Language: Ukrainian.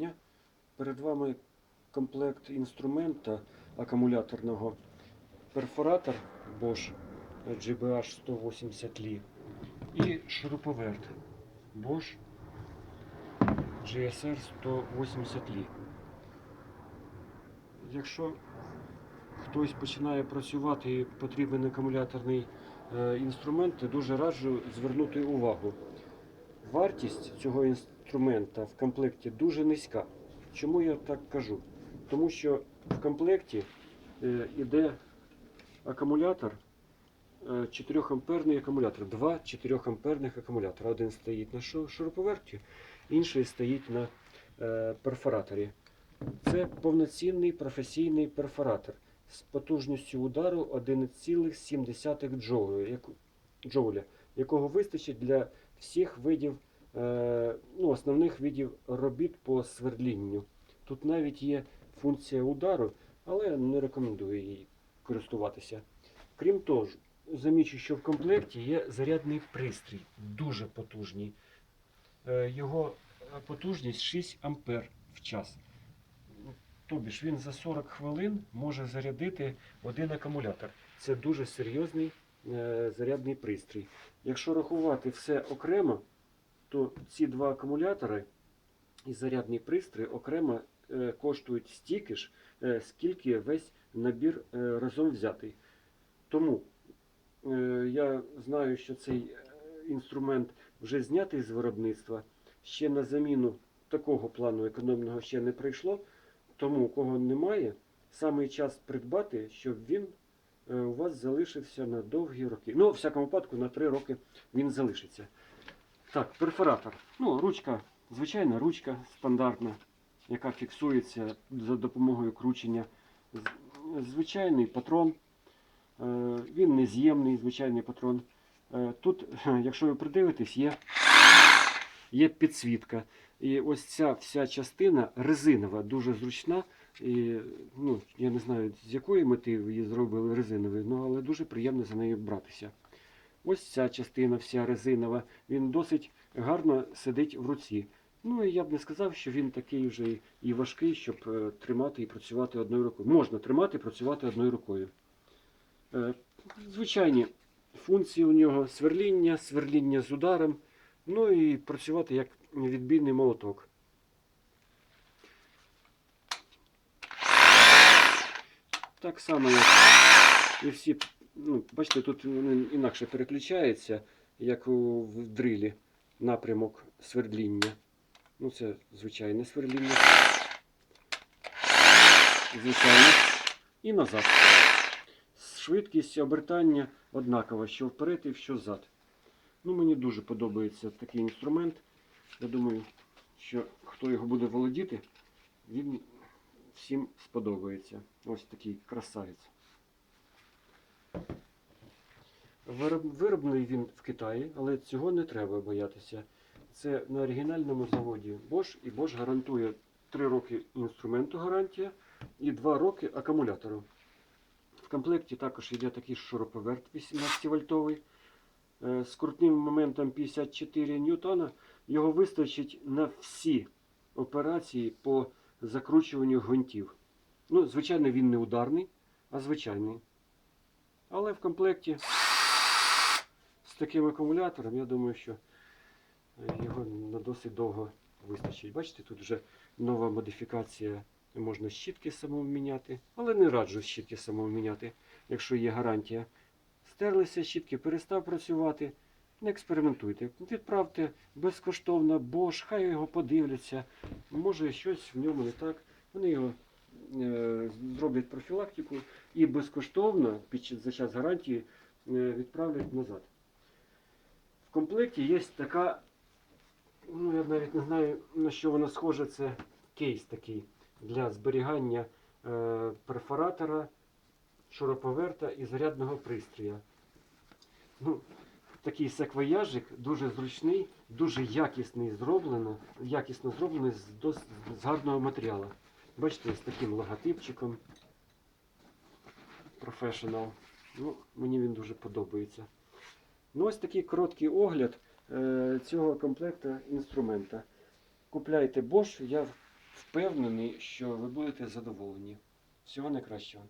дня. Перед вами комплект інструмента акумуляторного перфоратор Bosch GBH 180 Li і шуруповерт Bosch GSR 180 Li. Якщо хтось починає працювати і потрібен акумуляторний е, інструмент, то дуже раджу звернути увагу. Вартість цього інструмента в комплекті дуже низька. Чому я так кажу? Тому що в комплекті е, іде акумулятор, е, 4 амперний акумулятор, два 4 амперних акумулятора. Один стоїть на шу- шуруповерті, інший стоїть на е, перфораторі. Це повноцінний професійний перфоратор з потужністю удару 11,7 джоуля, якого вистачить для всіх видів, е, ну, основних видів робіт по свердлінню. Тут навіть є функція удару, але не рекомендую її користуватися. Крім того, замічу, що в комплекті є зарядний пристрій, дуже потужний. Е, Його е, потужність 6 ампер в час. Тобі ж він за 40 хвилин може зарядити один акумулятор. Це дуже серйозний е, зарядний пристрій. Якщо рахувати все окремо, то ці два акумулятори і зарядний пристрій окремо е, коштують стільки ж, е, скільки весь набір е, разом взятий. Тому я знаю, що цей інструмент вже знятий з виробництва, ще на заміну такого плану економного ще не прийшло. Тому, кого немає, саме час придбати, щоб він у вас залишився на довгі роки. Ну, в всякому випадку, на 3 роки він залишиться. Так, перфоратор. Ну, ручка, звичайна ручка стандартна, яка фіксується за допомогою кручення. Звичайний патрон. Е, Він нез'ємний, звичайний патрон. Е, Тут, якщо ви придивитесь, є, є підсвітка. І ось ця вся частина резинова, дуже зручна. І, ну, я не знаю, з якої мети її зробили резиновою, ну, але дуже приємно за нею братися. Ось ця частина вся резинова, він досить гарно сидить в руці. Ну і я б не сказав, що він такий вже і- важкий, щоб е, тримати і працювати одною рукою. Можна тримати і працювати одною рукою. Е, звичайні функції у нього сверління, сверління з ударом, ну і працювати як відбійний молоток. Так само, як і всі, ну, бачите, тут інакше переключається, як у в дрилі напрямок свердління. Ну, це звичайне свердління. Звичайне. І назад. Швидкість обертання однакова, що вперед і що зад. Ну, мені дуже подобається такий інструмент. Я думаю, що хто його буде володіти, він всім сподобається. Ось такий красавець. Вироблений він в Китаї, але цього не треба боятися. Це на оригінальному заводі Bosch, і Bosch гарантує 3 роки інструменту гарантія і 2 роки акумулятору. В комплекті також йде такий шуруповерт 18 вольтовий е, з крутним моментом 54 ньютона. Його вистачить на всі операції по закручуванню гвинтів. Ну, звичайно, він не ударний, а звичайний. Але в комплекті таким акумулятором, я думаю, що е, його на досить довго вистачить. Бачите, тут вже нова модифікація. Можна щітки міняти, але не раджу щітки міняти, якщо є гарантія. Стерлися щітки, перестав працювати. Не експериментуйте. Відправте безкоштовно, Bosch, хай його подивляться. Може щось в ньому не так. Вони його е, зроблять профілактику і безкоштовно під за час гарантії е, відправлять назад. В комплекті є така, ну я навіть не знаю на що вона схожа, це кейс такий для зберігання е, перфоратора, шуруповерта і зарядного пристрою. Ну, такий саквояжик дуже зручний, дуже якісний зроблено, якісно зроблений з, дос- з гарного матеріалу. Бачите, з таким логотипчиком. Professional. Ну, мені він дуже подобається. Ну, ось такий короткий огляд е, цього комплекту інструмента. Купляйте Bosch, я впевнений, що ви будете задоволені. Всього найкращого.